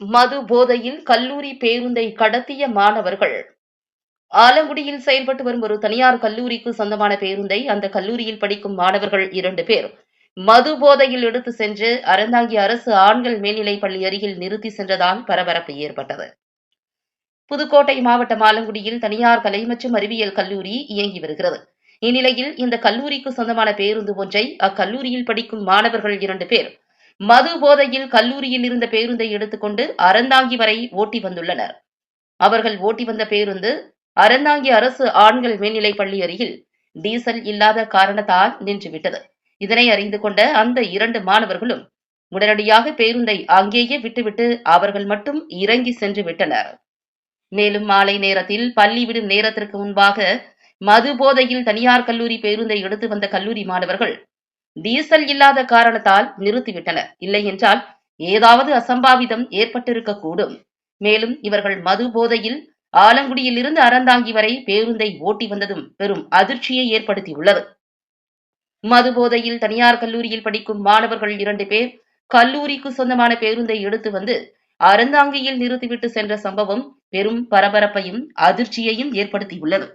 மது போதையில் கல்லூரி பேருந்தை கடத்திய மாணவர்கள். ஆலங்குடியில் செயல்பட்டு வரும் ஒரு தனியார் கல்லூரிக்கு சொந்தமான பேருந்தை அந்த கல்லூரியில் படிக்கும் மாணவர்கள் இரண்டு பேர். மது போதையில் எடுத்து சென்று அறந்தாங்கி அரசு ஆண்கள் மேல்நிலைப் பள்ளி அருகில் நிறுத்தி சென்றதால் பரபரப்பு ஏற்பட்டது. புதுக்கோட்டை மாவட்டம் ஆலங்குடியில் தனியார் கலை மற்றும் அறிவியல் கல்லூரி இயங்கி வருகிறது. இந்நிலையில் இந்த கல்லூரிக்கு சொந்தமான பேருந்து ஒன்றை அக்கல்லூரியில் படிக்கும் மாணவர்கள் இரண்டு பேர் மது போதையில் கல்லூரியில் இருந்த பேருந்தை எடுத்துக்கொண்டு அறந்தாங்கி வரை ஓட்டி வந்துள்ளனர். அவர்கள் ஓட்டி வந்த பேருந்து அறந்தாங்கி அரசு ஆண்கள் மேல்நிலைப் பள்ளி அருகில் டீசல் இல்லாத காரணத்தால் நின்றுவிட்டது. இதனை அறிந்து கொண்ட அந்த இரண்டு மாணவர்களும் உடனடியாக பேருந்தை அங்கேயே விட்டுவிட்டு அவர்கள் மட்டும் இறங்கி சென்று விட்டனர். மேலும் மாலை நேரத்தில் பள்ளி விடும் நேரத்திற்கு முன்பாக மது போதையில் தனியார் கல்லூரி பேருந்தை எடுத்து வந்த கல்லூரி மாணவர்கள் டீசல் இல்லாத காரணத்தால் நிறுத்திவிட்டனர் இல்லை என்றால் ஏதாவது அசம்பாவிதம் ஏற்பட்டிருக்கக்கூடும். மேலும் இவர்கள் மது போதையில் ஆலங்குடியில் இருந்து அறந்தாங்கி வரை பேருந்தை ஓட்டி வந்ததும் பெரும் அதிர்ச்சியை ஏற்படுத்தியுள்ளது. மது போதையில் தனியார் கல்லூரியில் படிக்கும் மாணவர்கள் இரண்டு பேர் கல்லூரிக்கு சொந்தமான பேருந்தை எடுத்து வந்து அறந்தாங்கியில் நிறுத்திவிட்டு சென்ற சம்பவம் பெரும் பரபரப்பையும் அதிர்ச்சியையும் ஏற்படுத்தியுள்ளது.